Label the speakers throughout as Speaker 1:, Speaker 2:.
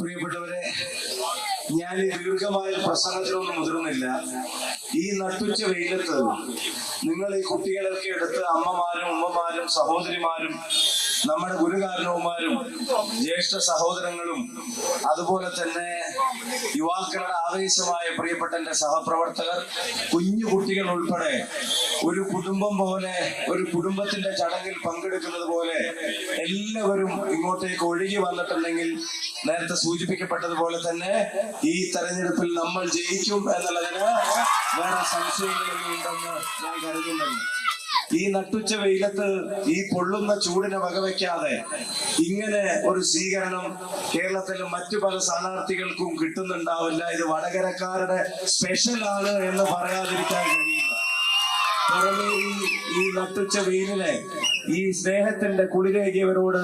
Speaker 1: പ്രിയപ്പെട്ടവരെ ഞാൻ ദീർഘമായ പ്രസംഗത്തിനൊന്നും മുതിർന്നില്ല. ഈ നട്ടുച്ച വെയിലത്ത് നിങ്ങൾ ഈ കുട്ടികളൊക്കെ എടുത്ത് അമ്മമാരും ഉമ്മമാരും സഹോദരിമാരും നമ്മുടെ ഗുരുകാരണവന്മാരും ജ്യേഷ്ഠ സഹോദരങ്ങളും അതുപോലെ തന്നെ യുവാക്കളുടെ ആവേശമായ പ്രിയപ്പെട്ട എന്റെ സഹപ്രവർത്തകർ കുഞ്ഞു കുട്ടികൾ ഉൾപ്പെടെ ഒരു കുടുംബം പോലെ ഒരു കുടുംബത്തിന്റെ ചടങ്ങിൽ പങ്കെടുക്കുന്നത് പോലെ എല്ലാവരും ഇങ്ങോട്ടേക്ക് ഒഴുകി വന്നിട്ടുണ്ടെങ്കിൽ നേരത്തെ സൂചിപ്പിക്കപ്പെട്ടതുപോലെ തന്നെ ഈ തെരഞ്ഞെടുപ്പിൽ നമ്മൾ ജയിക്കും എന്നുള്ളതിന് വേറെ സംശയങ്ങളൊന്നും ഉണ്ടെന്ന് ഞാൻ കരുതുന്നുണ്ട്. ഈ നട്ടുച്ച വെയിലത്ത് ഈ പൊള്ളുന്ന ചൂടിനെ വകവെക്കാതെ ഇങ്ങനെ ഒരു സ്വീകരണം കേരളത്തിലെ മറ്റു പല സ്ഥാനാർത്ഥികൾക്കും കിട്ടുന്നുണ്ടാവില്ല. ഇത് വടകരക്കാരുടെ സ്പെഷ്യൽ ആണ് എന്ന് പറയാതിരിക്കാൻ കഴിയില്ല. ഈ നട്ടുച്ച വെയിലിനെ ഈ സ്നേഹത്തിന്റെ കുളിരേകിയവരോട്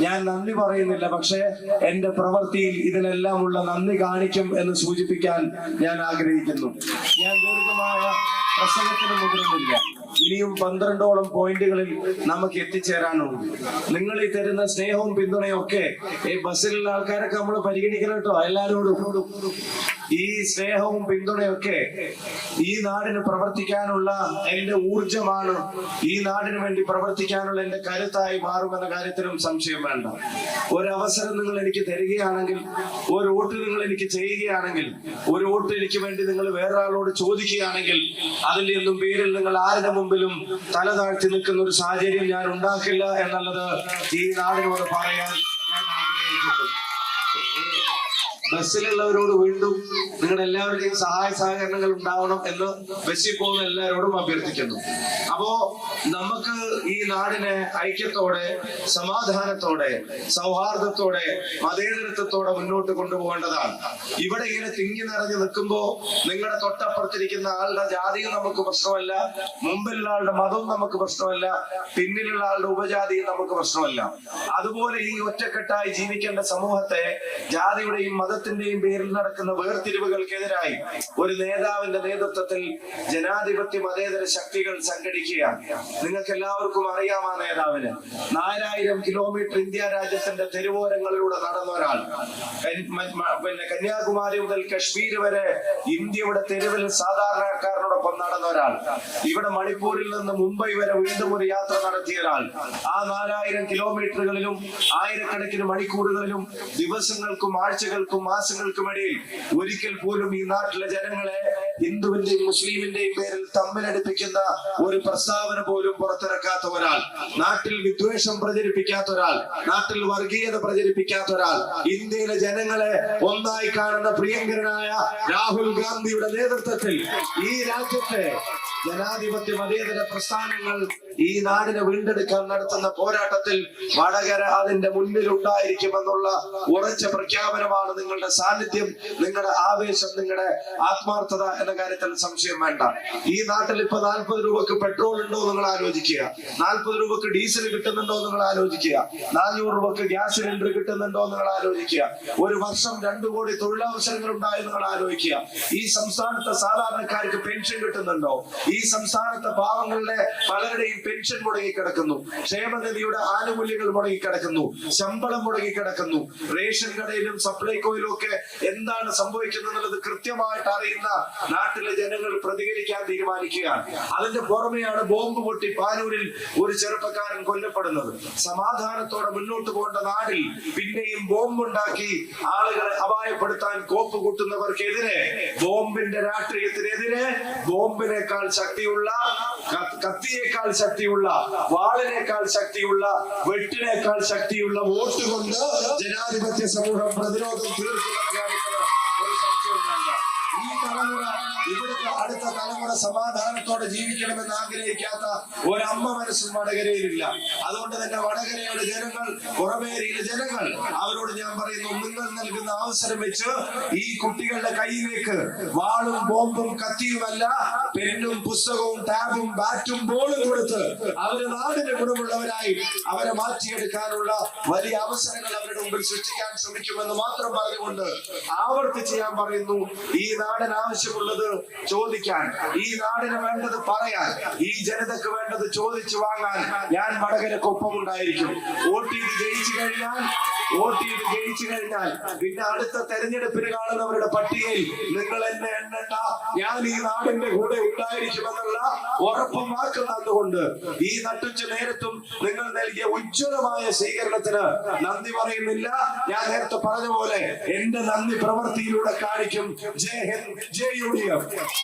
Speaker 1: ഞാൻ നന്ദി പറയുന്നില്ല. പക്ഷേ എന്റെ പ്രവൃത്തിയിൽ ഇതിനെല്ലാം ഉള്ള നന്ദി കാണിക്കും എന്ന് സൂചിപ്പിക്കാൻ ഞാൻ ആഗ്രഹിക്കുന്നു. ഞാൻ ദീർഘമായ പ്രസംഗത്തിന് മുതിരുന്നില്ല ഇനിയും പന്ത്രണ്ടോളം പോയിന്റുകളിൽ നമുക്ക് എത്തിച്ചേരാനുണ്ട്. നിങ്ങൾ ഈ തരുന്ന സ്നേഹവും പിന്തുണയും ഒക്കെ ഈ ബസ്സിലുള്ള ആൾക്കാരൊക്കെ നമ്മൾ പരിഗണിക്കണം കേട്ടോ എല്ലാരോടും. ഈ സ്നേഹവും പിന്തുണയൊക്കെ ഈ നാടിന് പ്രവർത്തിക്കാനുള്ള എന്റെ ഊർജമാണ് ഈ നാടിന് വേണ്ടി പ്രവർത്തിക്കാനുള്ള എന്റെ കരുത്തായി മാറുമെന്ന കാര്യത്തിലും സംശയം വേണ്ട. ഒരവസരം നിങ്ങൾ എനിക്ക് തരികയാണെങ്കിൽ ഒരു വോട്ട് നിങ്ങൾ എനിക്ക് ചെയ്യുകയാണെങ്കിൽ ഒരു വോട്ട് എനിക്ക് വേണ്ടി നിങ്ങൾ വേറൊരാളോട് ചോദിക്കുകയാണെങ്കിൽ അതിൽ നിന്നും പേരിൽ നിങ്ങൾ ആരുടെ മുമ്പിലും തല താഴ്ത്തി നിൽക്കുന്ന ഒരു സാഹചര്യം ഞാൻ ഉണ്ടാക്കില്ല എന്നുള്ളത് ഈ നാടിനോട് പറയാൻ ഞാൻ ആഗ്രഹിക്കുന്നു. ബസ്സിലുള്ളവരോട് വീണ്ടും നിങ്ങളുടെ എല്ലാവരുടെയും സഹായ സഹകരണങ്ങൾ ഉണ്ടാവണം എന്ന് ബസ്സിൽ പോകുന്ന എല്ലാവരോടും അഭ്യർത്ഥിക്കുന്നു. അപ്പോ നമുക്ക് ഈ നാടിനെ ഐക്യത്തോടെ സമാധാനത്തോടെ സൗഹാർദ്ദത്തോടെ മതേതരത്വത്തോടെ മുന്നോട്ട് കൊണ്ടുപോകേണ്ടതാണ്. ഇവിടെ ഇങ്ങനെ തിങ്ങി നിറഞ്ഞു നിൽക്കുമ്പോ നിങ്ങളുടെ തൊട്ടപ്പുറത്തിരിക്കുന്ന ആളുടെ ജാതിയും നമുക്ക് പ്രശ്നമല്ല മുമ്പിലുള്ള ആളുടെ മതവും നമുക്ക് പ്രശ്നമല്ല പിന്നിലുള്ള ആളുടെ ഉപജാതിയും നമുക്ക് പ്രശ്നമല്ല. അതുപോലെ ഈ ഒറ്റക്കെട്ടായി ജീവിക്കേണ്ട സമൂഹത്തെ ജാതിയുടെയും മതത്തിന്റെയും പേരിൽ നടക്കുന്ന വേർതിരിവുകൾക്കെതിരായി ഒരു നേതാവിന്റെ നേതൃത്വത്തിൽ ജനാധിപത്യ മതേതര ശക്തികൾ സംഘടിക്കുകയാണ്. നിങ്ങൾക്ക് എല്ലാവർക്കും അറിയാം ആ നേതാവിന്. നാലായിരം കിലോമീറ്റർ ഇന്ത്യ രാജ്യത്തിന്റെ തെരുവോരങ്ങളിലൂടെ നടന്ന ഒരാൾ. പിന്നെ കന്യാകുമാരി മുതൽ കശ്മീർ വരെ ഇന്ത്യയുടെ തെരുവിൽ സാധാരണക്കാരനോടൊപ്പം നടന്ന ഒരാൾ. ഇവിടെ മണിപ്പൂരിൽ നിന്ന് മുംബൈ വരെ വീണ്ടും ഒരു യാത്ര നടത്തിയ ഒരാൾ. ആ നാലായിരം കിലോമീറ്ററുകളിലും ആയിരക്കണക്കിന് മണിക്കൂറുകളിലും ദിവസങ്ങൾക്കും ആഴ്ചകൾക്കും മാസങ്ങൾക്കും ഇടയിൽ ഒരിക്കൽ പോലും ഈ നാട്ടിലെ ജനങ്ങളെ ഹിന്ദുവിന്റെയും മുസ്ലിമിന്റെയും പേരിൽ തമ്മിലടിപ്പിക്കുന്ന ഒരു പ്രസ്താവന പോലും പുറത്തിറക്കാത്ത ഒരാൾ നാട്ടിൽ വിദ്വേഷം പ്രചരിപ്പിക്കാത്ത ഒരാൾ നാട്ടിൽ വർഗീയത പ്രചരിപ്പിക്കാത്ത ഒരാൾ ഇന്ത്യയിലെ ജനങ്ങളെ ഒന്നായി കാണുന്ന പ്രിയങ്കരനായ രാഹുൽ ഗാന്ധിയുടെ നേതൃത്വത്തിൽ ഈ രാജ്യത്തെ ജനാധിപത്യ മതേതര പ്രസ്ഥാനങ്ങൾ ഈ നാടിനെ വീണ്ടെടുക്കാൻ നടത്തുന്ന പോരാട്ടത്തിൽ വടകര അതിന്റെ മുന്നിൽ ഉണ്ടായിരിക്കുമെന്നുള്ള ഉറച്ച പ്രഖ്യാപനമാണ് നിങ്ങളുടെ സാന്നിധ്യം നിങ്ങളുടെ ആവേശം നിങ്ങളുടെ ആത്മാർത്ഥത എന്ന കാര്യത്തിൽ സംശയം വേണ്ട. ഈ നാട്ടിൽ ഇപ്പൊ നാൽപ്പത് രൂപക്ക് പെട്രോൾ ഉണ്ടോ നിങ്ങൾ ആലോചിക്കുക. നാൽപ്പത് രൂപക്ക് ഡീസൽ കിട്ടുന്നുണ്ടോ നിങ്ങൾ ആലോചിക്കുക. നാനൂറ് രൂപക്ക് ഗ്യാസ് സിലിണ്ടർ കിട്ടുന്നുണ്ടോ നിങ്ങൾ ആലോചിക്കുക. ഒരു വർഷം രണ്ടു കോടി തൊഴിലവസരങ്ങൾ ഉണ്ടായി നിങ്ങൾ ആലോചിക്കുക. ഈ സംസ്ഥാനത്തെ സാധാരണക്കാർക്ക് പെൻഷൻ കിട്ടുന്നുണ്ടോ? ഈ സംസ്ഥാനത്തെ പാവങ്ങളുടെ പലരുടെയും പെൻഷൻ മുടങ്ങിക്കിടക്കുന്നു. ക്ഷേമനിധിയുടെ ആനുകൂല്യങ്ങൾ മുടങ്ങിക്കിടക്കുന്നു. ശമ്പളം മുടങ്ങിക്കിടക്കുന്നു. റേഷൻ കടയിലും സപ്ലൈകോയിലും ഒക്കെ എന്താണ് സംഭവിക്കുന്നത് എന്നുള്ളത് കൃത്യമായിട്ട് അറിയുന്ന നാട്ടിലെ ജനങ്ങൾ പ്രതികരിക്കാൻ തീരുമാനിക്കുകയാണ്. അതിന്റെ പുറമെയാണ് ബോംബ് പൊട്ടി പാനൂരിൽ ഒരു ചെറുപ്പക്കാരൻ കൊല്ലപ്പെടുന്നത്. സമാധാനത്തോടെ മുന്നോട്ട് പോകേണ്ട നാടിൽ പിന്നെയും ബോംബുണ്ടാക്കി ആളുകളെ അപായപ്പെടുത്താൻ കോപ്പ് കൂട്ടുന്നവർക്കെതിരെ ബോംബിന്റെ രാഷ്ട്രീയത്തിനെതിരെ ബോംബിനേക്കാൾ ശക്തിയുള്ള കത്തിയേക്കാൾ ശക്തിയുള്ള വാളിനേക്കാൾ ശക്തിയുള്ള വെട്ടിനേക്കാൾ ശക്തിയുള്ള വോട്ട് കൊണ്ട് ജനാധിപത്യ സമൂഹം പ്രതിരോധം തീർത്തു കാര്യത്തിൽ ഒരു സംശയവും വേണ്ട ഈ തലമുറ ഇവിടുത്തെ അടുത്ത തലമുറ സമാധാനത്തോടെ ജീവിക്കണമെന്ന് ആഗ്രഹിക്കാത്ത ഒരമ്മ മനസ്സും വടകരയിലില്ല. അതുകൊണ്ട് തന്നെ വടകരയുടെ ജനങ്ങൾ പുറമേരിയിലെ ജനങ്ങൾ അവരോട് ഞാൻ പറയുന്നു നിങ്ങൾ നൽകുന്ന അവസരം വെച്ച് ഈ കുട്ടികളുടെ കയ്യിലേക്ക് വാളും ബോംബും കത്തിയുമല്ല പെന്നും പുസ്തകവും ടാബും ബാറ്റും ബോളും കൊടുത്ത് അവർ നാടിന് ഗുണമുള്ളവരായി അവരെ മാറ്റിയെടുക്കാനുള്ള വലിയ അവസരങ്ങൾ അവരുടെ മുമ്പിൽ സൃഷ്ടിക്കാൻ ശ്രമിക്കുമെന്ന് മാത്രം പറഞ്ഞുകൊണ്ട് ആവർത്തിച്ച് ഞാൻ പറയുന്നു ഈ നാടൻ ആവശ്യമുള്ളത് ചോദിക്കാൻ ഈ നാടിന് വേണ്ടത് പറയാൻ ഈ ജനതക്ക് വേണ്ടത് ചോദിച്ചു വാങ്ങാൻ ഞാൻ വടകരക്കൊപ്പം ഉണ്ടായിരിക്കും. വോട്ട് ചെയ്ത് ജയിച്ചു കഴിഞ്ഞാൽ വോട്ട് ചെയ്ത് ജയിച്ചു കഴിഞ്ഞാൽ പിന്നെ അടുത്ത തെരഞ്ഞെടുപ്പിന് കാണുന്നവരുടെ പട്ടികയിൽ നിങ്ങൾ എന്നെ എണ്ണണ്ട. ഞാൻ ഈ നാടിന്റെ കൂടെ ഉണ്ടായിരിക്കുമെന്നുള്ള ഉറപ്പും വാക്ക് തന്നുകൊണ്ട് ഈ നട്ടുച്ച നേരത്തും നിങ്ങൾ നൽകിയ ഉജ്ജ്വലമായ സ്വീകരണത്തിന് നന്ദി പറയുന്നില്ല. ഞാൻ നേരത്തെ പറഞ്ഞ പോലെ എന്റെ നന്ദി പ്രവൃത്തിയിലൂടെ കാണിക്കും. Jai Hind Jai U D F.